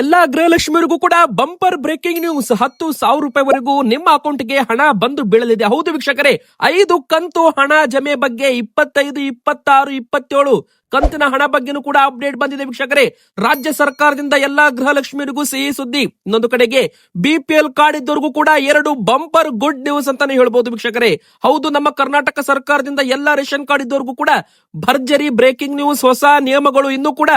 ಎಲ್ಲಾ ಗೃಹಲಕ್ಷ್ಮಿಯರಿಗೂ ಕೂಡ bumper breaking news ಹತ್ತು ಸಾವಿರ ರೂಪಾಯಿವರೆಗೂ ನಿಮ್ಮ ಅಕೌಂಟ್ಗೆ ಹಣ ಬಂದು ಬೀಳಲಿದೆ. ಹೌದು ವೀಕ್ಷಕರೇ, ಐದು ಕಂತು ಹಣ ಜಮೆ ಬಗ್ಗೆ ಇಪ್ಪತ್ತೈದು, ಇಪ್ಪತ್ತಾರು, ಇಪ್ಪತ್ತೇಳು ಕಂತಿನ ಹಣ ಬಗ್ಗೆನೂ ಕೂಡ ಅಪ್ಡೇಟ್ ಬಂದಿದೆ ವೀಕ್ಷಕರೇ. ರಾಜ್ಯ ಸರ್ಕಾರದಿಂದ ಎಲ್ಲಾ ಗೃಹಲಕ್ಷ್ಮಿಯರಿಗೂ ಸಿಹಿ ಸುದ್ದಿ. ಇನ್ನೊಂದು ಕಡೆಗೆ ಬಿಪಿಎಲ್ ಕಾರ್ಡ್ ಇದ್ದವರಿಗೂ ಕೂಡ ಎರಡು ಬಂಪರ್ ಗುಡ್ ನ್ಯೂಸ್ ಅಂತಾನೆ ಹೇಳ್ಬೋದು ವೀಕ್ಷಕರೇ. ಹೌದು, ನಮ್ಮ ಕರ್ನಾಟಕ ಸರ್ಕಾರದಿಂದ ಎಲ್ಲಾ ರೇಷನ್ ಕಾರ್ಡ್ ಇದ್ದವರಿಗೂ ಕೂಡ ಭರ್ಜರಿ ಬ್ರೇಕಿಂಗ್ ನ್ಯೂಸ್ ಹೊಸ ನಿಯಮಗಳು ಇನ್ನೂ ಕೂಡ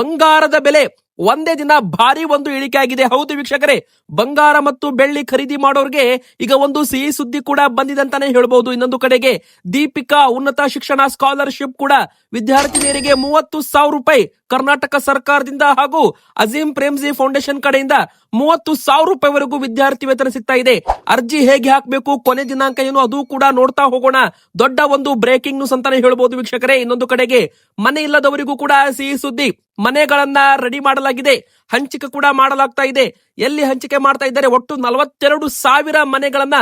ಬಂಗಾರದ ಬೆಲೆ ಒಂದೇ ದಿನ ಭಾರಿ ಒಂದು ಇಳಿಕೆ ಆಗಿದೆ. ಹೌದು ವೀಕ್ಷಕರೇ, ಬಂಗಾರ ಮತ್ತು ಬೆಳ್ಳಿ ಖರೀದಿ ಮಾಡೋರಿಗೆ ಈಗ ಒಂದು ಸಿಹಿ ಸುದ್ದಿ ಕೂಡ ಬಂದಿದೆ ಅಂತಾನೆ ಹೇಳ್ಬಹುದು ಇನ್ನೊಂದು ಕಡೆಗೆ ದೀಪಿಕಾ ಉನ್ನತ ಶಿಕ್ಷಣ ಸ್ಕಾಲರ್ಶಿಪ್ ಕೂಡ ವಿದ್ಯಾರ್ಥಿನಿಯರಿಗೆ ಮೂವತ್ತು ಸಾವಿರ ರೂಪಾಯಿ ಕರ್ನಾಟಕ ಸರ್ಕಾರದಿಂದ ಹಾಗೂ ಅಜೀಂ ಪ್ರೇಮ್ಜಿ ಫೌಂಡೇಶನ್ ಕಡೆಯಿಂದ ಮೂವತ್ತು ಸಾವಿರ ರೂಪಾಯಿವರೆಗೂ ವಿದ್ಯಾರ್ಥಿ ವೇತನ ಸಿಗ್ತಾ ಇದೆ. ಅರ್ಜಿ ಹೇಗೆ ಹಾಕಬೇಕು, ಕೊನೆ ದಿನಾಂಕ ಏನು, ಅದು ಕೂಡ ನೋಡ್ತಾ ಹೋಗೋಣ. ದೊಡ್ಡ ಒಂದು ಬ್ರೇಕಿಂಗ್ ನ್ಯೂಸ್ ಅಂತಾನೆ ಹೇಳಬಹುದು ವೀಕ್ಷಕರೇ. ಇನ್ನೊಂದು ಕಡೆಗೆ ಮನೆ ಇಲ್ಲದವರಿಗೂ ಕೂಡ ಸಿಹಿ ಸುದ್ದಿ. ಮನೆಗಳನ್ನ ರೆಡಿ ಮಾಡಲಾಗಿದೆ. ಹಂಚಿಕೆ ಕೂಡ ಮಾಡಲಾಗ್ತಾ ಇದೆ. ಎಲ್ಲಿ ಹಂಚಿಕೆ ಮಾಡ್ತಾ ಇದ್ದಾರೆ? ಒಟ್ಟು ನಲವತ್ತೆರಡು ಸಾವಿರ ಮನೆಗಳನ್ನ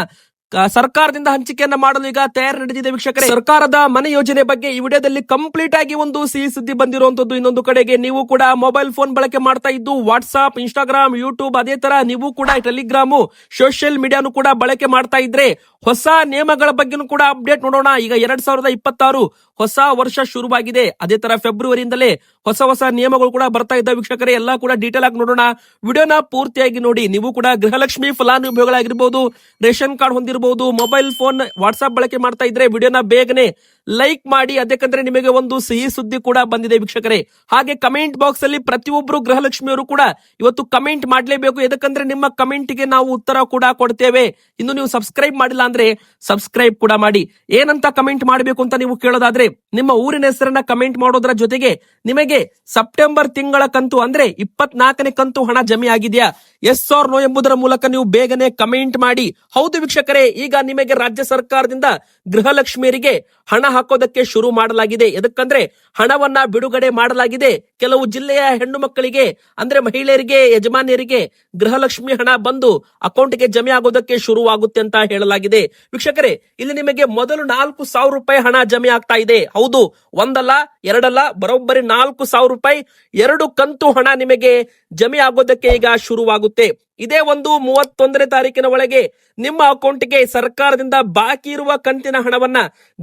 ಸರ್ಕಾರದಿಂದ ಹಂಚಿಕೆಯನ್ನ ಮಾಡಲು ಈಗ ತಯಾರಿ ನಡೆದಿದೆ ವೀಕ್ಷಕರೇ. ಸರ್ಕಾರದ ಮನೆ ಯೋಜನೆ ಬಗ್ಗೆ ಈ ವಿಡಿಯೋದಲ್ಲಿ ಕಂಪ್ಲೀಟ್ ಆಗಿ ಒಂದು ಸಿಹಿ ಸುದ್ದಿ ಬಂದಿರುವಂತದ್ದು ಇನ್ನೊಂದು ಕಡೆಗೆ. ನೀವು ಕೂಡ ಮೊಬೈಲ್ ಫೋನ್ ಬಳಕೆ ಮಾಡ್ತಾ ಇದ್ದು ವಾಟ್ಸ್ಆಪ್ ಇನ್ಸ್ಟಾಗ್ರಾಮ್ ಯೂಟ್ಯೂಬ್ ಅದೇ ತರ ನೀವು ಕೂಡ ಟೆಲಿಗ್ರಾಮು ಸೋಷಿಯಲ್ ಮೀಡಿಯಾನು ಕೂಡ ಬಳಕೆ ಮಾಡ್ತಾ ಇದ್ರೆ ಹೊಸ ನಿಯಮಗಳ ಬಗ್ಗೆನೂ ಕೂಡ ಅಪ್ಡೇಟ್ ನೋಡೋಣ. ಈಗ ಎರಡ್ ಸಾವಿರದ ಇಪ್ಪತ್ತಾರು ಹೊಸ ವರ್ಷ ಶುರುವಾಗಿದೆ. ಅದೇ ತರ ಫೆಬ್ರವರಿಯಿಂದಲೇ ಹೊಸ ಹೊಸ ನಿಯಮಗಳು ಕೂಡ ಬರ್ತಾ ಇದ್ದ ವೀಕ್ಷಕರೇ, ಎಲ್ಲ ಕೂಡ ಡೀಟೇಲ್ ಆಗಿ ನೋಡೋಣ. ವಿಡಿಯೋನ ಪೂರ್ತಿಯಾಗಿ ನೋಡಿ. ನೀವು ಕೂಡ ಗೃಹಲಕ್ಷ್ಮಿ ಫಲಾನುಭವಿಗಳಾಗಿರ್ಬೋದು, ರೇಷನ್ ಕಾರ್ಡ್ ಹೊಂದಿರಬಹುದು ಮೊಬೈಲ್ ಫೋನ್ ವಾಟ್ಸ್ಆಪ್ ಬಳಕೆ ಮಾಡ್ತಾ ಇದ್ರೆ ವಿಡಿಯೋನ ಬೇಗನೆ ಲೈಕ್ ಮಾಡಿ. ಅದಕ್ಕಂದ್ರೆ ನಿಮಗೆ ಒಂದು ಸಿಹಿ ಸುದ್ದಿ ಕೂಡ ಬಂದಿದೆ ವೀಕ್ಷಕರೇ. ಹಾಗೆ ಕಮೆಂಟ್ ಬಾಕ್ಸ್ ಅಲ್ಲಿ ಪ್ರತಿಯೊಬ್ಬರು ಗೃಹಲಕ್ಷ್ಮಿಯವರು ಕೂಡ ಇವತ್ತು ಕಮೆಂಟ್ ಮಾಡಲೇಬೇಕು. ಎದಕ್ಕಂದ್ರೆ ನಿಮ್ಮ ಕಮೆಂಟ್ಗೆ ನಾವು ಉತ್ತರ ಕೂಡ ಕೊಡ್ತೇವೆ. ಇನ್ನು ನೀವು ಸಬ್ಸ್ಕ್ರೈಬ್ ಮಾಡಿಲ್ಲ ಅಂದ್ರೆ ಸಬ್ಸ್ಕ್ರೈಬ್ ಕೂಡ ಮಾಡಿ. ಏನಂತ ಕಮೆಂಟ್ ಮಾಡಬೇಕು ಅಂತ ನೀವು ಕೇಳೋದಾದ್ರೆ, ನಿಮ್ಮ ಊರಿನ ಹೆಸರನ್ನ ಕಮೆಂಟ್ ಮಾಡೋದ್ರ ಜೊತೆಗೆ ನಿಮಗೆ ಸೆಪ್ಟೆಂಬರ್ ತಿಂಗಳ ಕಂತು ಅಂದ್ರೆ ಇಪ್ಪತ್ನಾಲ್ಕನೇ ಕಂತು ಹಣ ಜಮೆ ಆಗಿದೆಯಾ? ಎಸ್ ಆರ್ ನೋ ಎಂಬುದರ ಮೂಲಕ ನೀವು ಬೇಗನೆ ಕಮೆಂಟ್ ಮಾಡಿ. ಹೌದು ವೀಕ್ಷಕರೇ, ಈಗ ನಿಮಗೆ ರಾಜ್ಯ ಸರ್ಕಾರದಿಂದ ಗೃಹಲಕ್ಷ್ಮಿಯರಿಗೆ ಹಣ ಹಾಕೋದಕ್ಕೆ ಶುರು ಮಾಡಲಾಗಿದೆ. ಎದಕ್ಕಂದ್ರೆ ಹಣವನ್ನ ಬಿಡುಗಡೆ ಮಾಡಲಾಗಿದೆ. ಕೆಲವು ಜಿಲ್ಲೆಯ ಹೆಣ್ಣು ಮಕ್ಕಳಿಗೆ, ಅಂದ್ರೆ ಮಹಿಳೆಯರಿಗೆ, ಯಜಮಾನಿಯರಿಗೆ ಗೃಹಲಕ್ಷ್ಮಿ ಹಣ ಬಂದು ಅಕೌಂಟ್ಗೆ ಜಮೆ ಆಗೋದಕ್ಕೆ ಶುರುವಾಗುತ್ತೆ ಅಂತ ಹೇಳಲಾಗಿದೆ. ವೀಕ್ಷಕರೇ, ಇಲ್ಲಿ ನಿಮಗೆ ಮೊದಲು ನಾಲ್ಕು ಸಾವಿರ ರೂಪಾಯಿ ಹಣ ಜಮೆ ಆಗ್ತಾ ಇದೆ. ಹೌದು, ಒಂದಲ್ಲ, ಎರಡಲ್ಲ, ಬರೋಬ್ಬರಿ ನಾಲ್ಕು ಸಾವಿರ ರೂಪಾಯಿ, ಎರಡು ಕಂತು ಹಣ ನಿಮಗೆ ಜಮೆ ಆಗೋದಕ್ಕೆ ಈಗ ಶುರುವಾಗುತ್ತೆ. ಇದೇ ಒಂದು ಮೂವತ್ತೊಂದನೇ ತಾರೀಕಿನ ಒಳಗೆ ನಿಮ್ಮ ಅಕೌಂಟ್ಗೆ ಸರ್ಕಾರದಿಂದ ಬಾಕಿ ಇರುವ ಕಂತಿನ ಹಣವನ್ನ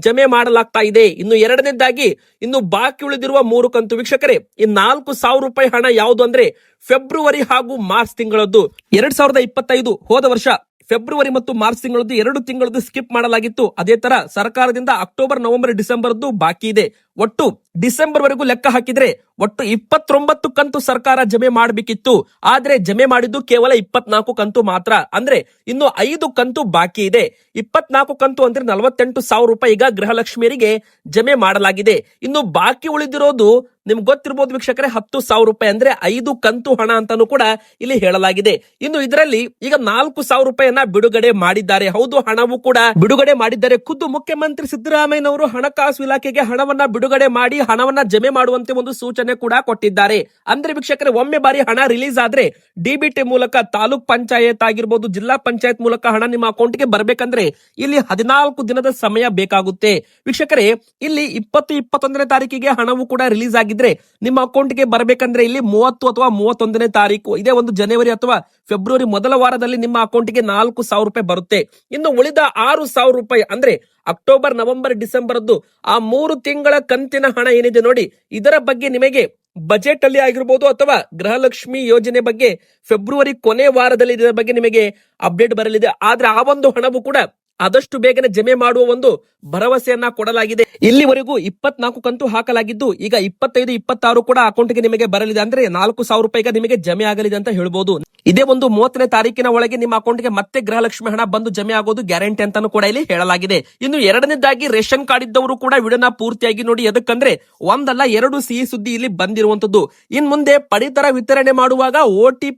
ಜಮೆ ಮಾಡಲಾಗ್ತಾ ಇದೆ. ಇನ್ನು ಎರಡನೇದಾಗಿ, ಇನ್ನು ಬಾಕಿ ಉಳಿದಿರುವ ಮೂರು ಕಂತು. ವೀಕ್ಷಕರೇ, ಈ ನಾಲ್ಕು ಸಾವಿರ ರೂಪಾಯಿ ಹಣ ಯಾವುದು ಅಂದ್ರೆ ಫೆಬ್ರವರಿ ಹಾಗೂ ಮಾರ್ಚ್ ತಿಂಗಳದ್ದು. ಎರಡ್ ಸಾವಿರದ ಇಪ್ಪತ್ತೈದು, ಹೋದ ವರ್ಷ ಫೆಬ್ರವರಿ ಮತ್ತು ಮಾರ್ಚ್ ತಿಂಗಳದ್ದು ಎರಡು ತಿಂಗಳದ್ದು ಸ್ಕಿಪ್ ಮಾಡಲಾಗಿತ್ತು. ಅದೇ ತರ ಸರ್ಕಾರದಿಂದ ಅಕ್ಟೋಬರ್, ನವೆಂಬರ್, ಡಿಸೆಂಬರ್ದು ಬಾಕಿ ಇದೆ. ಒಟ್ಟು ಡಿಸೆಂಬರ್ ವರೆಗೂ ಲೆಕ್ಕ ಹಾಕಿದ್ರೆ ಒಟ್ಟು ಇಪ್ಪತ್ತೊಂಬತ್ತು ಕಂತು ಸರ್ಕಾರ ಜಮೆ ಮಾಡಬೇಕಿತ್ತು. ಆದ್ರೆ ಜಮೆ ಮಾಡಿದ್ದು ಕೇವಲ ಇಪ್ಪತ್ನಾಲ್ಕು ಕಂತು ಮಾತ್ರ. ಅಂದ್ರೆ ಇನ್ನು ಐದು ಕಂತು ಬಾಕಿ ಇದೆ. ಇಪ್ಪತ್ನಾಲ್ಕು ಕಂತು ಅಂದ್ರೆ ನಲವತ್ತೆಂಟು ಸಾವಿರ ರೂಪಾಯಿ ಈಗ ಗೃಹಲಕ್ಷ್ಮಿಯರಿಗೆ ಜಮೆ ಮಾಡಲಾಗಿದೆ. ಇನ್ನು ಬಾಕಿ ಉಳಿದಿರೋದು ನಿಮ್ಗೆ ಗೊತ್ತಿರಬಹುದು ವೀಕ್ಷಕರೇ, ಹತ್ತು ಸಾವಿರ ರೂಪಾಯಿ ಅಂದ್ರೆ ಐದು ಕಂತು ಹಣ ಅಂತಾನು ಕೂಡ ಇಲ್ಲಿ ಹೇಳಲಾಗಿದೆ. ಇನ್ನು ಇದರಲ್ಲಿ ಈಗ ನಾಲ್ಕು ಸಾವಿರ ರೂಪಾಯಿಯನ್ನ ಬಿಡುಗಡೆ ಮಾಡಿದ್ದಾರೆ. ಹೌದು, ಹಣವು ಕೂಡ ಬಿಡುಗಡೆ ಮಾಡಿದ್ದಾರೆ. ಖುದ್ದು ಮುಖ್ಯಮಂತ್ರಿ ಸಿದ್ದರಾಮಯ್ಯನವರು ಹಣಕಾಸು ಇಲಾಖೆಗೆ ಹಣವನ್ನ ಬಿಡುಗಡೆ ಮಾಡಿ, ಹಣವನ್ನ ಜಮೆ ಮಾಡುವಂತೆ ಒಂದು ಸೂಚನೆ ಕೂಡ ಕೊಟ್ಟಿದ್ದಾರೆ. ಅಂದ್ರೆ ವೀಕ್ಷಕರೇ, ಒಮ್ಮೆ ಬಾರಿ ಹಣ ರಿಲೀಸ್ ಆದ್ರೆ ಡಿಬಿಟಿ ಮೂಲಕ, ತಾಲೂಕ್ ಪಂಚಾಯತ್ ಆಗಿರ್ಬೋದು, ಜಿಲ್ಲಾ ಪಂಚಾಯತ್ ಮೂಲಕ ಹಣ ನಿಮ್ಮ ಅಕೌಂಟ್ಗೆ ಬರಬೇಕಂದ್ರೆ ಇಲ್ಲಿ ಹದಿನಾಲ್ಕು ದಿನದ ಸಮಯ ಬೇಕಾಗುತ್ತೆ. ವೀಕ್ಷಕರೇ, ಇಲ್ಲಿ ಇಪ್ಪತ್ತು ಇಪ್ಪತ್ತೊಂದನೇ ತಾರೀಕಿಗೆ ಹಣವು ಕೂಡ ರಿಲೀಸ್ ಆಗಿದ್ರೆ ನಿಮ್ಮ ಅಕೌಂಟ್ಗೆ ಬರಬೇಕಂದ್ರೆ ಇಲ್ಲಿ ಮೂವತ್ತು ಅಥವಾ ಮೂವತ್ತೊಂದನೇ ತಾರೀಕು, ಇದೇ ಒಂದು ಜನವರಿ ಅಥವಾ ಫೆಬ್ರವರಿ ಮೊದಲ ವಾರದಲ್ಲಿ ನಿಮ್ಮ ಅಕೌಂಟ್ಗೆ ನಾಲ್ಕು ಸಾವಿರ ರೂಪಾಯಿ ಬರುತ್ತೆ. ಇನ್ನು ಉಳಿದ ಆರು ಸಾವಿರ ರೂಪಾಯಿ ಅಂದ್ರೆ ಅಕ್ಟೋಬರ್ ನವೆಂಬರ್ ಡಿಸೆಂಬರ್ದ್ದು ಆ ಮೂರು ತಿಂಗಳ ಕಂತಿನ ಹಣ ಏನಿದೆ ನೋಡಿ, ಇದರ ಬಗ್ಗೆ ನಿಮಗೆ ಬಜೆಟ್ ಅಲ್ಲಿ ಆಗಿರ್ಬೋದು ಅಥವಾ ಗೃಹಲಕ್ಷ್ಮಿ ಯೋಜನೆ ಬಗ್ಗೆ ಫೆಬ್ರವರಿ ಕೊನೆ ವಾರದಲ್ಲಿ ಇದರ ಬಗ್ಗೆ ನಿಮಗೆ ಅಪ್ಡೇಟ್ ಬರಲಿದೆ. ಆದ್ರೆ ಆ ಒಂದು ಹಣವು ಕೂಡ ಆದಷ್ಟು ಬೇಗನೆ ಜಮೆ ಮಾಡುವ ಒಂದು ಭರವಸೆಯನ್ನ ಕೊಡಲಾಗಿದೆ. ಇಲ್ಲಿವರೆಗೂ ಇಪ್ಪತ್ನಾಲ್ಕು ಕಂತು ಹಾಕಲಾಗಿದ್ದು, ಈಗ ಇಪ್ಪತ್ತೈದು, ಇಪ್ಪತ್ತಾರು ಕೂಡ ಅಕೌಂಟ್ಗೆ ನಿಮಗೆ ಬರಲಿದೆ. ಅಂದ್ರೆ ನಾಲ್ಕು ಸಾವಿರ ರೂಪಾಯಿಗೆ ನಿಮಗೆ ಜಮೆ ಆಗಲಿದೆ ಅಂತ ಹೇಳ್ಬೋದು. ಇದೇ ಒಂದು ಮೂವತ್ತನೇ ತಾರೀಕಿನ ಒಳಗೆ ನಿಮ್ಮ ಅಕೌಂಟ್ಗೆ ಮತ್ತೆ ಗೃಹಲಕ್ಷ್ಮಿ ಹಣ ಬಂದು ಜಮೆ ಆಗೋದು ಗ್ಯಾರಂಟಿ ಅಂತಾನು ಕೂಡ ಇಲ್ಲಿ ಹೇಳಲಾಗಿದೆ. ಇನ್ನು ಎರಡನೇದಾಗಿ ರೇಷನ್ ಕಾರ್ಡ್ ಇದ್ದವರು ಕೂಡ ವಿಡಿಯೋನ ಪೂರ್ತಿಯಾಗಿ ನೋಡಿ, ಎದಕ್ಕಂದ್ರೆ ಒಂದಲ್ಲ ಎರಡು ಸಿಹಿ ಸುದ್ದಿ ಇಲ್ಲಿ ಬಂದಿರುವಂತದ್ದು. ಇನ್ ಮುಂದೆ ಪಡಿತರ ವಿತರಣೆ ಮಾಡುವಾಗ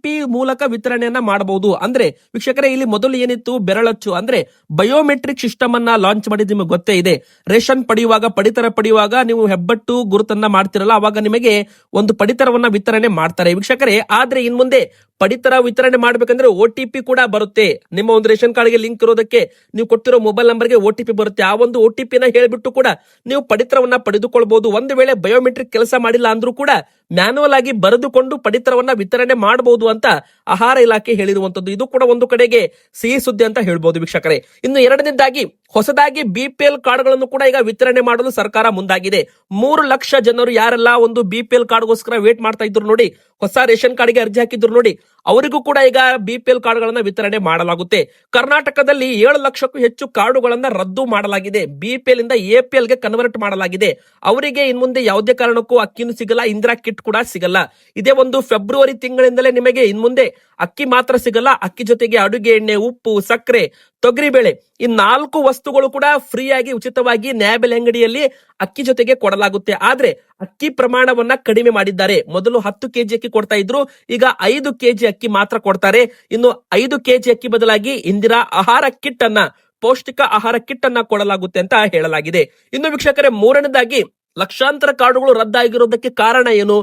ಪಿ ಮೂಲಕ ವಿತರಣೆಯನ್ನ ಮಾಡಬಹುದು. ಅಂದ್ರೆ ವೀಕ್ಷಕರೇ, ಇಲ್ಲಿ ಮೊದಲು ಏನಿತ್ತು? ಬೆರಳಚ್ಚು. ಅಂದ್ರೆ ಬಯೋಮೆಟ್ರಿಕ್ ಸಿಸ್ಟಮ್ ಅನ್ನ ಲಾಂಚ್ ಮಾಡಿ ನಿಮಗೆ ಗೊತ್ತೇ ಇದೆ. ರೇಷನ್ ಪಡೆಯುವಾಗ, ಪಡಿತರ ಪಡೆಯುವಾಗ ನೀವು ಹೆಬ್ಬಟ್ಟು, ಗುರುತನ್ನ ಮಾಡ್ತಿರಲ್ಲ, ಅವಾಗ ನಿಮಗೆ ಒಂದು ಪಡಿತರವನ್ನ ವಿತರಣೆ ಮಾಡ್ತಾರೆ. ವೀಕ್ಷಕರೇ, ಆದ್ರೆ ಇನ್ ಮುಂದೆ ಪಡಿತರ ವಿತರಣೆ ಮಾಡ್ಬೇಕಂದ್ರೆ ಒ ಟಿ ಪಿ ಕೂಡ ಬರುತ್ತೆ. ನಿಮ್ಮ ಒಂದು ರೇಷನ್ ಕಾರ್ಡ್ಗೆ ಲಿಂಕ್ ಇರೋದಕ್ಕೆ ನೀವು ಕೊಟ್ಟಿರೋ ಮೊಬೈಲ್ ನಂಬರ್ಗೆ ಒ ಟಿ ಪಿ ಬರುತ್ತೆ. ಆ ಒಂದು ಒ ಟಿ ಪಿನ ಹೇಳ್ಬಿಟ್ಟು ಕೂಡ ನೀವು ಪಡಿತರವನ್ನ ಪಡೆದುಕೊಳ್ಬಹುದು ಒಂದು ವೇಳೆ ಬಯೋಮೆಟ್ರಿಕ್ ಕೆಲಸ ಮಾಡಿಲ್ಲ ಅಂದ್ರೂ ಕೂಡ ಮ್ಯಾನುವಲ್ ಆಗಿ ಬರೆದುಕೊಂಡು ಪಡಿತರವನ್ನ ವಿತರಣೆ ಮಾಡಬಹುದು ಅಂತ ಆಹಾರ ಇಲಾಖೆ ಹೇಳಿರುವಂತದ್ದು. ಇದು ಕೂಡ ಒಂದು ಕಡೆಗೆ ಸಿಹಿ ಸುದ್ದಿ ಅಂತ ಹೇಳ್ಬಹುದು ವೀಕ್ಷಕರೇ. ಇನ್ನು ಎರಡನೇದಾಗಿ ಹೊಸದಾಗಿ ಬಿಪಿಎಲ್ ಕಾರ್ಡ್ಗಳನ್ನು ಕೂಡ ಈಗ ವಿತರಣೆ ಮಾಡಲು ಸರ್ಕಾರ ಮುಂದಾಗಿದೆ. ಮೂರು ಲಕ್ಷ ಜನರು ಯಾರೆಲ್ಲ ಒಂದು ಬಿಪಿಎಲ್ ಕಾರ್ಡ್ಗೋಸ್ಕರ ವೇಟ್ ಮಾಡ್ತಾ ಇದ್ರು ನೋಡಿ, ಹೊಸ ರೇಷನ್ ಕಾರ್ಡ್ಗೆ ಅರ್ಜಿ ಹಾಕಿದ್ರು ನೋಡಿ ಅವರಿಗೂ ಕೂಡ ಈಗ ಬಿಪಿಎಲ್ ಕಾರ್ಡ್ಗಳನ್ನ ವಿತರಣೆ ಮಾಡಲಾಗುತ್ತೆ. ಕರ್ನಾಟಕದಲ್ಲಿ ಏಳು ಲಕ್ಷಕ್ಕೂ ಹೆಚ್ಚು ಕಾರ್ಡುಗಳನ್ನ ರದ್ದು ಮಾಡಲಾಗಿದೆ. ಬಿಪಿಎಲ್ ಇಂದ ಎಪಿಎಲ್ಗೆ ಕನ್ವರ್ಟ್ ಮಾಡಲಾಗಿದೆ. ಅವರಿಗೆ ಇನ್ ಮುಂದೆ ಯಾವುದೇ ಕಾರಣಕ್ಕೂ ಅಕ್ಕಿನೂ ಸಿಗಲ್ಲ, ಇಂದಿರಾ ಕಿಟ್ ಕೂಡ ಸಿಗಲ್ಲ. ಇದೇ ಒಂದು ಫೆಬ್ರವರಿ ತಿಂಗಳಿಂದಲೇ ನಿಮಗೆ ಇನ್ ಮುಂದೆ ಅಕ್ಕಿ ಮಾತ್ರ ಸಿಗಲ್ಲ. ಅಕ್ಕಿ ಜೊತೆಗೆ ಅಡುಗೆ ಎಣ್ಣೆ, ಉಪ್ಪು, ಸಕ್ಕರೆ, ತೊಗರಿಬೇಳೆ ಈ ನಾಲ್ಕು ವಸ್ತುಗಳು ಕೂಡ ಫ್ರೀಯಾಗಿ ಉಚಿತವಾಗಿ ನ್ಯಾಯಬೆಲೆ ಅಂಗಡಿಯಲ್ಲಿ ಅಕ್ಕಿ ಜೊತೆಗೆ ಕೊಡಲಾಗುತ್ತೆ. ಆದ್ರೆ ಅಕ್ಕಿ ಪ್ರಮಾಣವನ್ನ ಕಡಿಮೆ ಮಾಡಿದ್ದಾರೆ. ಮೊದಲು ಹತ್ತು ಕೆಜಿ ಅಕ್ಕಿ ಕೊಡ್ತಾ ಇದ್ರು, ಈಗ ಐದು ಕೆಜಿ ಅಕ್ಕಿ ಮಾತ್ರ ಕೊಡ್ತಾರೆ. ಇನ್ನು ಐದು ಕೆಜಿ ಅಕ್ಕಿ ಬದಲಾಗಿ ಇಂದಿರಾ ಆಹಾರ ಕಿಟ್ ಅನ್ನ ಪೌಷ್ಟಿಕ ಆಹಾರ ಕಿಟ್ ಅನ್ನ ಕೊಡಲಾಗುತ್ತೆ ಅಂತ ಹೇಳಲಾಗಿದೆ. ಇನ್ನು ವೀಕ್ಷಕರೇ, ಮೂರನೇದಾಗಿ ಲಕ್ಷಾಂತರ ಕಾರ್ಡುಗಳು ರದ್ದಾಗಿರೋದಕ್ಕೆ ಕಾರಣ ಏನು?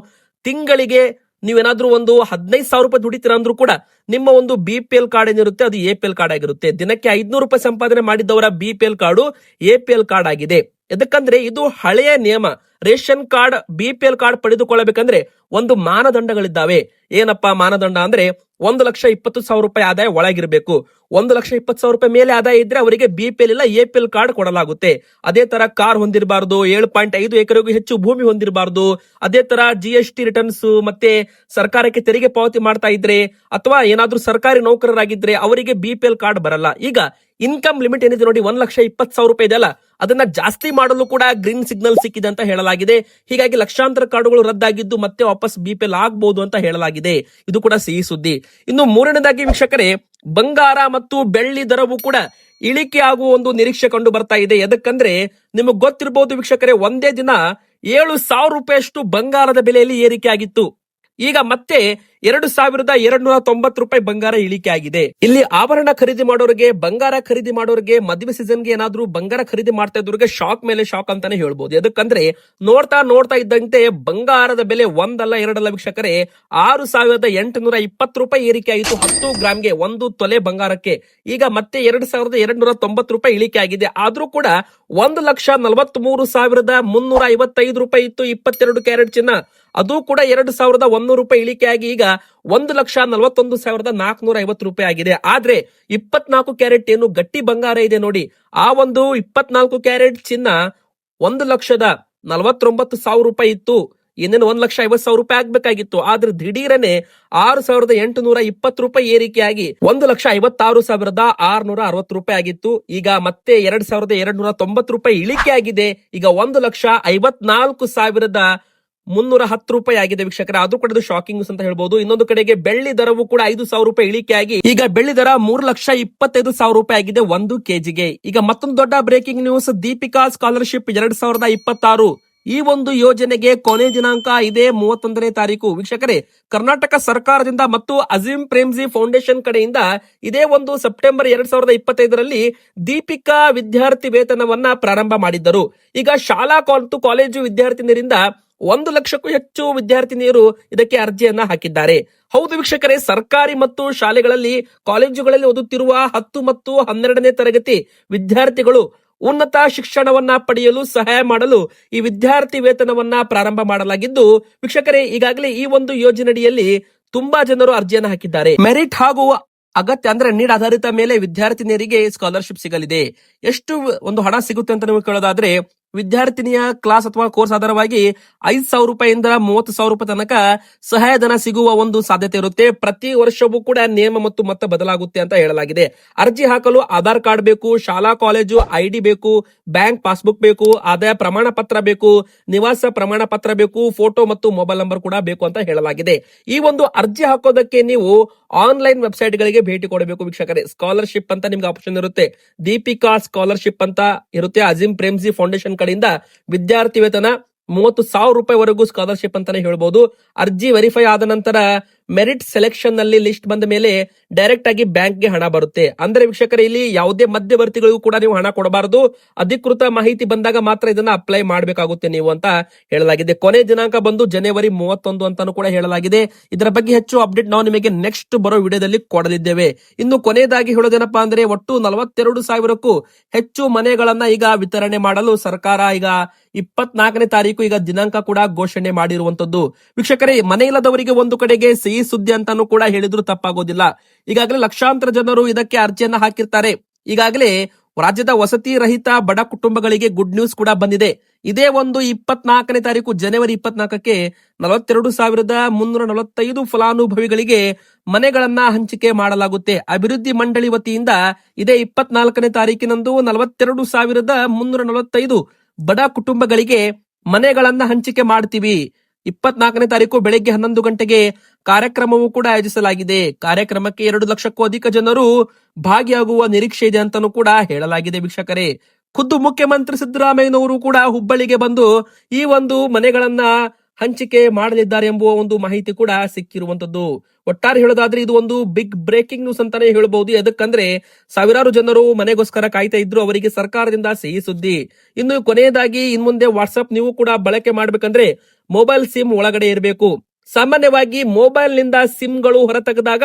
ತಿಂಗಳಿಗೆ ನೀವೇನಾದ್ರೂ ಒಂದು ಹದಿನೈದು ಸಾವಿರ ರೂಪಾಯಿ ದುಡಿತೀರಾ ಅಂದ್ರೂ ಕೂಡ ನಿಮ್ಮ ಒಂದು ಬಿ ಪಿ ಎಲ್ ಕಾರ್ಡ್ ಏನಿರುತ್ತೆ, ಅದು ಎ ಪಿ ಎಲ್ ಕಾರ್ಡ್ ಆಗಿರುತ್ತೆ. ದಿನಕ್ಕೆ ಐದ್ನೂರು ರೂಪಾಯಿ ಸಂಪಾದನೆ ಮಾಡಿದ್ದವರ B P L card A P L card ಆಗಿದೆ. ಎದಕ್ಕಂದ್ರೆ ಇದು ಹಳೆಯ ನಿಯಮ. Ration card, B P L card ಪಡೆದುಕೊಳ್ಳಬೇಕಂದ್ರೆ ಒಂದು ಮಾನದಂಡಗಳಿದ್ದಾವೆ. ಏನಪ್ಪಾ ಮಾನದಂಡ ಅಂದ್ರೆ ಒಂದು ಲಕ್ಷ ಇಪ್ಪತ್ತು ಸಾವಿರ ರೂಪಾಯಿ ಆದಾಯ ಒಳಗಿರಬೇಕು. ಒಂದು ಲಕ್ಷ ಇಪ್ಪತ್ತು ಸಾವಿರ ರೂಪಾಯಿ ಮೇಲೆ ಆದಾಯ ಇದ್ರೆ ಅವರಿಗೆ ಬಿ ಪಿ ಎಲ್ ಇಲ್ಲ ಎ ಪಿ ಎಲ್ ಕಾರ್ಡ್ ಕೊಡಲಾಗುತ್ತೆ. ಅದೇ ತರ ಕಾರ್ ಹೊಂದಿರಬಾರದು, ಏಳು ಪಾಯಿಂಟ್ ಐದು ಎಕರೆಗೂ ಹೆಚ್ಚು ಭೂಮಿ ಹೊಂದಿರಬಾರದು. ಅದೇ ತರ ಜಿ ಎಸ್ ಟಿ ರಿಟರ್ನ್ಸ್ ಮತ್ತೆ ಸರ್ಕಾರಕ್ಕೆ ತೆರಿಗೆ ಪಾವತಿ ಮಾಡ್ತಾ ಇದ್ರೆ ಅಥವಾ ಏನಾದ್ರೂ ಸರ್ಕಾರಿ ನೌಕರರಾಗಿದ್ರೆ ಅವರಿಗೆ ಬಿ ಪಿ ಎಲ್ ಕಾರ್ಡ್ ಬರಲ್ಲ. ಈಗ ಇನ್ಕಮ್ ಲಿಮಿಟ್ ಏನಿದೆ ನೋಡಿ, ಒಂದ್ ಲಕ್ಷ ಇಪ್ಪತ್ತು ಸಾವಿರ ರೂಪಾಯಿ ಇದೆಯಲ್ಲ ಅದನ್ನ ಜಾಸ್ತಿ ಮಾಡಲು ಕೂಡ ಗ್ರೀನ್ ಸಿಗ್ನಲ್ ಸಿಕ್ಕಿದೆ ಅಂತ ಹೇಳಲಾಗಿದೆ. ಹೀಗಾಗಿ ಲಕ್ಷಾಂತರ ಕಾರ್ಡುಗಳು ರದ್ದಾಗಿದ್ದು ಮತ್ತೆ ವಾಪಸ್ ಬಿ ಪಿ ಎಲ್ ಆಗಬಹುದು ಅಂತ ಹೇಳಲಾಗಿದೆ. ಇದು ಕೂಡ ಸಿಹಿ ಸುದ್ದಿ. ಇನ್ನು ಮೂರನೇದಾಗಿ ವೀಕ್ಷಕರೇ, ಬಂಗಾರ ಮತ್ತು ಬೆಳ್ಳಿ ದರವು ಕೂಡ ಇಳಿಕೆ ಆಗುವ ಒಂದು ನಿರೀಕ್ಷೆ ಕಂಡು ಬರ್ತಾ ಇದೆ. ಎದಕ್ಕಂದ್ರೆ, ನಿಮಗೆ ಗೊತ್ತಿರಬಹುದು ವೀಕ್ಷಕರೇ, ಒಂದೇ ದಿನ ಏಳು ಸಾವಿರ ರೂಪಾಯಿಯಷ್ಟು ಬಂಗಾರದ ಬೆಲೆಯಲ್ಲಿ ಏರಿಕೆ ಆಗಿತ್ತು. ಈಗ ಮತ್ತೆ ಎರಡು ಸಾವಿರದ ಎರಡ್ ನೂರ ತೊಂಬತ್ತು ರೂಪಾಯಿ ಬಂಗಾರ ಇಳಿಕೆ ಆಗಿದೆ. ಇಲ್ಲಿ ಆಭರಣ ಖರೀದಿ ಮಾಡೋರಿಗೆ, ಬಂಗಾರ ಖರೀದಿ ಮಾಡೋರಿಗೆ, ಮದುವೆ ಸೀಸನ್ಗೆ ಏನಾದ್ರೂ ಬಂಗಾರ ಖರೀದಿ ಮಾಡ್ತಾ ಇದ್ದವ್ರಿಗೆ ಶಾಕ್ ಮೇಲೆ ಶಾಕ್ ಅಂತಾನೆ ಹೇಳ್ಬೋದು. ಯಾಕಂದ್ರೆ ನೋಡ್ತಾ ನೋಡ್ತಾ ಇದ್ದಂತೆ ಬಂಗಾರದ ಬೆಲೆ ಒಂದಲ್ಲ ಎರಡಲ್ಲ ವೀಕ್ಷಕರೇ, ಆರು ಸಾವಿರದ ಎಂಟುನೂರ ಇಪ್ಪತ್ತು ರೂಪಾಯಿ ಏರಿಕೆ ಆಯಿತು. ಹತ್ತು ಗ್ರಾಮ್ಗೆ ಒಂದು ತೊಲೆ ಬಂಗಾರಕ್ಕೆ. ಈಗ ಮತ್ತೆ ಎರಡು ಸಾವಿರದ ಎರಡ್ ನೂರ ತೊಂಬತ್ತು ರೂಪಾಯಿ ಇಳಿಕೆ ಆಗಿದೆ. ಆದ್ರೂ ಕೂಡ ಒಂದು ಲಕ್ಷ ನಲವತ್ತ್ ಮೂರು ಸಾವಿರದ ಮುನ್ನೂರ ಐವತ್ತೈದು ರೂಪಾಯಿ ಇತ್ತು. ಇಪ್ಪತ್ತೆರಡು ಕ್ಯಾರೆಟ್ ಚಿನ್ನ. ಅದು ಕೂಡ ಎರಡು ಸಾವಿರದ ಒಂದೂರು ರೂಪಾಯಿ ಇಳಿಕೆಯಾಗಿ ಈಗ ಒಂದು ಲಕ್ಷ ನಲವತ್ತೊಂದು ಸಾವಿರದ ನಾಲ್ಕುನೂರ ಐವತ್ತು ರೂಪಾಯಿ ಆಗಿದೆ. ಆದ್ರೆ ಇಪ್ಪತ್ನಾಲ್ಕು ಕ್ಯಾರೆಟ್ ಏನು ಗಟ್ಟಿ ಬಂಗಾರ ಇದೆ ನೋಡಿ. ಆ ಒಂದು ಇಪ್ಪತ್ನಾಲ್ಕು ಕ್ಯಾರೆಟ್ ಚಿನ್ನ ಒಂದು ಲಕ್ಷದ ನಲವತ್ತೊಂಬತ್ತು ಸಾವಿರ ರೂಪಾಯಿ ಇತ್ತು. ಇನ್ನೇನು ಒಂದ್ ಲಕ್ಷ ಐವತ್ ಸಾವಿರ ರೂಪಾಯಿ ಆಗ್ಬೇಕಾಗಿತ್ತು. ಆದ್ರೆ ದಿಢೀರನೆ ಆರು ಸಾವಿರದ ಎಂಟುನೂರ ಇಪ್ಪತ್ತು ರೂಪಾಯಿ ಏರಿಕೆಯಾಗಿ ಒಂದು ಲಕ್ಷ ಐವತ್ತಾರು ಸಾವಿರದ ಆರ್ನೂರ ಅರವತ್ತು ರೂಪಾಯಿ ಆಗಿತ್ತು. ಈಗ ಮತ್ತೆ ಎರಡ್ ಸಾವಿರದ ಎರಡ್ ನೂರ ತೊಂಬತ್ತು ರೂಪಾಯಿ ಇಳಿಕೆ ಆಗಿದೆ ಈಗ ಒಂದು ಲಕ್ಷ ಐವತ್ನಾಲ್ಕು ಸಾವಿರದ ಮುನ್ನೂರ ಹತ್ತು ರೂಪಾಯಿ ಆಗಿದೆ ವೀಕ್ಷಕರ. ಅದು ಕೂಡ ಶಾಕಿಂಗ್ ಅಂತ ಹೇಳ್ಬಹುದು ಇನ್ನೊಂದು ಕಡೆಗೆ ಬೆಳ್ಳಿ ದರವು ಕೂಡ ಐದು ಸಾವಿರ ರೂಪಾಯಿ ಇಳಿಕೆ ಆಗಿ ಈಗ ಬೆಳ್ಳಿ ದರ ಮೂರು ಲಕ್ಷ ಇಪ್ಪತ್ತೈದು ಸಾವಿರ ರೂಪಾಯಿ ಆಗಿದೆ ಒಂದು ಕೆಜಿಗೆ. ಈಗ ಮತ್ತೊಂದು ದೊಡ್ಡ ಬ್ರೇಕಿಂಗ್ ನ್ಯೂಸ್ ದೀಪಿಕಾ ಸ್ಕಾಲರ್ಶಿಪ್ ಎರಡ್ ಸಾವಿರದ ಇಪ್ಪತ್ತಾರು. ಈ ಒಂದು ಯೋಜನೆಗೆ ಕೊನೆ ದಿನಾಂಕ ಇದೆ ಮೂವತ್ತೊಂದನೇ ತಾರೀಕು. ವೀಕ್ಷಕರೇ, ಕರ್ನಾಟಕ ಸರ್ಕಾರದಿಂದ ಮತ್ತು ಅಜೀಂ ಪ್ರೇಮ್ಜಿ ಫೌಂಡೇಶನ್ ಕಡೆಯಿಂದ ಇದೇ ಒಂದು ಸೆಪ್ಟೆಂಬರ್ ಎರಡ್ ಸಾವಿರದ ಇಪ್ಪತ್ತೈದರಲ್ಲಿ ದೀಪಿಕಾ ವಿದ್ಯಾರ್ಥಿ ವೇತನವನ್ನ ಪ್ರಾರಂಭ ಮಾಡಿದ್ದರು. ಈಗ ಶಾಲಾ ಮತ್ತು ಕಾಲೇಜು ವಿದ್ಯಾರ್ಥಿನಿಯರಿಂದ ಒಂದು ಲಕ್ಷಕ್ಕೂ ಹೆಚ್ಚು ವಿದ್ಯಾರ್ಥಿನಿಯರು ಇದಕ್ಕೆ ಅರ್ಜಿಯನ್ನ ಹಾಕಿದ್ದಾರೆ. ಹೌದು ವೀಕ್ಷಕರೇ, ಸರ್ಕಾರಿ ಮತ್ತು ಶಾಲೆಗಳಲ್ಲಿ ಕಾಲೇಜುಗಳಲ್ಲಿ ಓದುತ್ತಿರುವ ಹತ್ತು ಮತ್ತು ಹನ್ನೆರಡನೇ ತರಗತಿ ವಿದ್ಯಾರ್ಥಿಗಳು ಉನ್ನತ ಶಿಕ್ಷಣವನ್ನ ಪಡೆಯಲು ಸಹಾಯ ಮಾಡಲು ಈ ವಿದ್ಯಾರ್ಥಿ ವೇತನವನ್ನ ಪ್ರಾರಂಭ ಮಾಡಲಾಗಿದ್ದು, ವೀಕ್ಷಕರೇ, ಈಗಾಗಲೇ ಈ ಒಂದು ಯೋಜನೆಯಡಿಯಲ್ಲಿ ತುಂಬಾ ಜನರು ಅರ್ಜಿಯನ್ನು ಹಾಕಿದ್ದಾರೆ. ಮೆರಿಟ್ ಹಾಗೂ ಅಗತ್ಯ ಅಂದ್ರೆ ನೀಡ್ ಆಧಾರಿತ ಮೇಲೆ ವಿದ್ಯಾರ್ಥಿನಿಯರಿಗೆ ಸ್ಕಾಲರ್ಶಿಪ್ ಸಿಗಲಿದೆ. ಎಷ್ಟು ಒಂದು ಹಣ ಸಿಗುತ್ತೆ ಅಂತ ನೀವು ಕೇಳೋದಾದ್ರೆ ವಿದ್ಯಾರ್ಥಿನಿಯ ಕ್ಲಾಸ್ ಅಥವಾ ಕೋರ್ಸ್ ಆಧಾರವಾಗಿ ಐದು ಸಾವಿರ ರೂಪಾಯಿಂದ ಮೂವತ್ತು ಸಾವಿರ ರೂಪಾಯಿ ತನಕ ಸಹಾಯಧನ ಸಿಗುವ ಒಂದು ಸಾಧ್ಯತೆ ಇರುತ್ತೆ. ಪ್ರತಿ ವರ್ಷವೂ ಕೂಡ ನಿಯಮ ಮತ್ತು ಮೊತ್ತ ಬದಲಾಗುತ್ತೆ ಅಂತ ಹೇಳಲಾಗಿದೆ. ಅರ್ಜಿ ಹಾಕಲು ಆಧಾರ್ ಕಾರ್ಡ್ ಬೇಕು, ಶಾಲಾ, ಕಾಲೇಜು ಐಡಿ ಬೇಕು, ಬ್ಯಾಂಕ್ ಪಾಸ್ಬುಕ್ ಬೇಕು, ಆದಾಯ ಪ್ರಮಾಣ ಪತ್ರ ಬೇಕು, ನಿವಾಸ ಪ್ರಮಾಣ ಪತ್ರ ಬೇಕು, ಫೋಟೋ ಮತ್ತು ಮೊಬೈಲ್ ನಂಬರ್ ಕೂಡ ಬೇಕು ಅಂತ ಹೇಳಲಾಗಿದೆ. ಈ ಒಂದು ಅರ್ಜಿ ಹಾಕೋದಕ್ಕೆ ನೀವು ಆನ್ಲೈನ್ ವೆಬ್ಸೈಟ್ ಗಳಿಗೆ ಭೇಟಿ ಕೊಡಬೇಕು ವೀಕ್ಷಕರೇ. ಸ್ಕಾಲರ್ಶಿಪ್ ಅಂತ ನಿಮ್ಗೆ ಆಪ್ಷನ್ ಇರುತ್ತೆ. ದೀಪಿಕಾ ಸ್ಕಾಲರ್ಶಿಪ್ ಅಂತ ಇರುತ್ತೆ. ಅಜಿಮ್ ಪ್ರೇಮ್ಜಿ ಫೌಂಡೇಶನ್ ಕಡೆಯಿಂದ ವಿದ್ಯಾರ್ಥಿ ವೇತನ ಮೂವತ್ತು ಸಾವಿರ ರೂಪಾಯಿವರೆಗೂ ಸ್ಕಾಲರ್ಶಿಪ್ ಅಂತಾನೆ ಹೇಳ್ಬೋದು. ಅರ್ಜಿ ವೆರಿಫೈ ಆದ ನಂತರ ಮೆರಿಟ್ ಸೆಲೆಕ್ಷನ್ನಲ್ಲಿ ಲಿಸ್ಟ್ ಬಂದ ಮೇಲೆ ಡೈರೆಕ್ಟ್ ಆಗಿ ಬ್ಯಾಂಕ್ಗೆ ಹಣ ಬರುತ್ತೆ. ಅಂದ್ರೆ ವೀಕ್ಷಕರೇ, ಇಲ್ಲಿ ಯಾವುದೇ ಮಧ್ಯವರ್ತಿಗಳಿಗೂ ಕೂಡ ನೀವು ಹಣ ಕೊಡಬಾರದು. ಅಧಿಕೃತ ಮಾಹಿತಿ ಬಂದಾಗ ಮಾತ್ರ ಇದನ್ನ ಅಪ್ಲೈ ಮಾಡಬೇಕಾಗುತ್ತೆ ನೀವು ಅಂತ ಹೇಳಲಾಗಿದೆ. ಕೊನೆ ದಿನಾಂಕ ಬಂದು ಜನವರಿ ಮೂವತ್ತೊಂದು ಅಂತಾನು ಕೂಡ ಹೇಳಲಾಗಿದೆ. ಇದರ ಬಗ್ಗೆ ಹೆಚ್ಚು ಅಪ್ಡೇಟ್ ನಾವು ನಿಮಗೆ ನೆಕ್ಸ್ಟ್ ಬರೋ ವಿಡಿಯೋದಲ್ಲಿ ಕೊಡಲಿದ್ದೇವೆ. ಇನ್ನು ಕೊನೆಯದಾಗಿ ಹೇಳೋದೇನಪ್ಪಾ ಅಂದ್ರೆ ಒಟ್ಟು ನಲವತ್ತೆರಡು ಸಾವಿರಕ್ಕೂ ಹೆಚ್ಚು ಮನೆಗಳನ್ನ ಈಗ ವಿತರಣೆ ಮಾಡಲು ಸರ್ಕಾರ ಈಗ ಇಪ್ಪತ್ನಾಲ್ಕನೇ ತಾರೀಕು ಈಗ ದಿನಾಂಕ ಕೂಡ ಘೋಷಣೆ ಮಾಡಿರುವಂತದ್ದು. ವೀಕ್ಷಕರೇ, ಮನೆ ಇಲ್ಲದವರಿಗೆ ಒಂದು ಕಡೆಗೆ ಸಿಹಿ ಸುದ್ದಿ ಅಂತಾನು ಕೂಡ ಹೇಳಿದ್ರು ತಪ್ಪಾಗೋದಿಲ್ಲ. ಈಗಾಗಲೇ ಲಕ್ಷಾಂತರ ಜನರು ಇದಕ್ಕೆ ಅರ್ಜಿಯನ್ನ ಹಾಕಿರ್ತಾರೆ. ಈಗಾಗಲೇ ರಾಜ್ಯದ ವಸತಿ ರಹಿತ ಬಡ ಕುಟುಂಬಗಳಿಗೆ ಗುಡ್ ನ್ಯೂಸ್ ಕೂಡ ಬಂದಿದೆ. ಇದೇ ಒಂದು ಇಪ್ಪತ್ನಾಲ್ಕನೇ ತಾರೀಕು, ಜನವರಿ ಇಪ್ಪತ್ನಾಲ್ಕಕ್ಕೆ ನಲವತ್ತೆರಡು ಸಾವಿರದ ಮುನ್ನೂರ ನಲವತ್ತೈದು ಫಲಾನುಭವಿಗಳಿಗೆ ಮನೆಗಳನ್ನ ಹಂಚಿಕೆ ಮಾಡಲಾಗುತ್ತೆ. ಅಭಿವೃದ್ಧಿ ಮಂಡಳಿ ವತಿಯಿಂದ ಇದೇ ಇಪ್ಪತ್ನಾಲ್ಕನೇ ತಾರೀಕಿನಂದು ನಲವತ್ತೆರಡು ಸಾವಿರದ ಮುನ್ನೂರ ನಲವತ್ತೈದು ಬಡ ಕುಟುಂಬಗಳಿಗೆ ಮನೆಗಳನ್ನ ಹಂಚಿಕೆ ಮಾಡ್ತೀವಿ. ಇಪ್ಪತ್ನಾಲ್ಕನೇ ತಾರೀಕು ಬೆಳಗ್ಗೆ ಹನ್ನೊಂದು ಗಂಟೆಗೆ ಕಾರ್ಯಕ್ರಮವೂ ಕೂಡ ಆಯೋಜಿಸಲಾಗಿದೆ. ಕಾರ್ಯಕ್ರಮಕ್ಕೆ ಎರಡು ಲಕ್ಷಕ್ಕೂ ಅಧಿಕ ಜನರು ಭಾಗಿಯಾಗುವ ನಿರೀಕ್ಷೆ ಇದೆ ಅಂತಾನೂ ಕೂಡ ಹೇಳಲಾಗಿದೆ ವೀಕ್ಷಕರೇ. ಖುದ್ದು ಮುಖ್ಯಮಂತ್ರಿ ಸಿದ್ದರಾಮಯ್ಯನವರು ಕೂಡ ಹುಬ್ಬಳ್ಳಿಗೆ ಬಂದು ಈ ಒಂದು ಮನೆಗಳನ್ನ ಹಂಚಿಕೆ ಮಾಡಲಿದ್ದಾರೆ ಎಂಬುವ ಒಂದು ಮಾಹಿತಿ ಕೂಡ ಸಿಕ್ಕಿರುವಂತದ್ದು. ಒಟ್ಟಾರೆ ಹೇಳೋದಾದ್ರೆ ಇದು ಒಂದು ಬಿಗ್ ಬ್ರೇಕಿಂಗ್ ನ್ಯೂಸ್ ಅಂತಾನೆ ಹೇಳಬಹುದು ಎದಕ್ಕಂದ್ರೆ ಸಾವಿರಾರು ಜನರು ಮನೆಗೋಸ್ಕರ ಕಾಯ್ತಾ ಇದ್ರು, ಅವರಿಗೆ ಸರ್ಕಾರದಿಂದ ಸಿಹಿ ಸುದ್ದಿ. ಇನ್ನು ಕೊನೆಯದಾಗಿ, ಇನ್ಮುಂದೆ ವಾಟ್ಸ್ಆಪ್ ನೀವು ಕೂಡ ಬಳಕೆ ಮಾಡ್ಬೇಕಂದ್ರೆ ಮೊಬೈಲ್ ಸಿಮ್ ಒಳಗಡೆ ಇರಬೇಕು. ಸಾಮಾನ್ಯವಾಗಿ ಮೊಬೈಲ್ನಿಂದ ಸಿಮ್ಗಳು ಹೊರತೆಗೆದಾಗ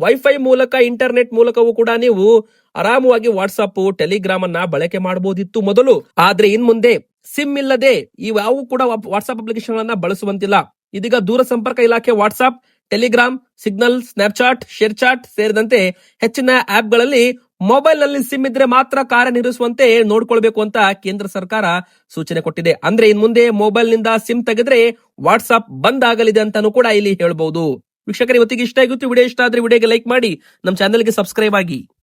ವೈಫೈ ಮೂಲಕ ಇಂಟರ್ನೆಟ್ ಮೂಲಕವೂ ಕೂಡ ನೀವು ಆರಾಮವಾಗಿ ವಾಟ್ಸಪ್ ಟೆಲಿಗ್ರಾಮ್ ಅನ್ನ ಬಳಕೆ ಮಾಡಬಹುದಿತ್ತು ಮೊದಲು. ಆದ್ರೆ ಇನ್ ಮುಂದೆ ಸಿಮ್ ಇಲ್ಲದೆ ಇವ್ಯಾವು ಕೂಡ ವಾಟ್ಸ್ಆಪ್ ಅಪ್ಲಿಕೇಶನ್ ಗಳನ್ನ ಬಳಸುವಂತಿಲ್ಲ. ಇದೀಗ ದೂರ ಸಂಪರ್ಕ ಇಲಾಖೆ WhatsApp Telegram Signal Snapchat ShareChat ಸೇರಿದಂತೆ ಹೆಚ್ಚಿನ ಆಪ್ಗಳಲ್ಲಿ ಮೊಬೈಲ್ನಲ್ಲಿ ಸಿಮ್ ಇದ್ರೆ ಮಾತ್ರ ಕಾರ್ಯನಿರ್ವಹಿಸುವಂತೆ ನೋಡ್ಕೊಳ್ಬೇಕು ಅಂತ ಕೇಂದ್ರ ಸರ್ಕಾರ ಸೂಚನೆ ಕೊಟ್ಟಿದೆ. ಅಂದ್ರೆ ಇನ್ ಮುಂದೆ ಮೊಬೈಲ್ನಿಂದ ಸಿಮ್ ತೆಗೆದ್ರೆ ವಾಟ್ಸ್ಆಪ್ ಬಂದ್ ಆಗಲಿದೆ ಅಂತಾನು ಕೂಡ ಇಲ್ಲಿ ಹೇಳಬಹುದು ವೀಕ್ಷಕರಿಗೆ ಇವತ್ತಿಗೆ ಇಷ್ಟ ಆಗುತ್ತೆ ವಿಡಿಯೋ ಇಷ್ಟ ಆದ್ರೆ ವಿಡಿಯೋಗೆ ಲೈಕ್ ಮಾಡಿ. ನಮ್ಮ ಚಾನೆಲ್ಗೆ ಸಬ್ಸ್ಕ್ರೈಬ್ ಆಗಿ.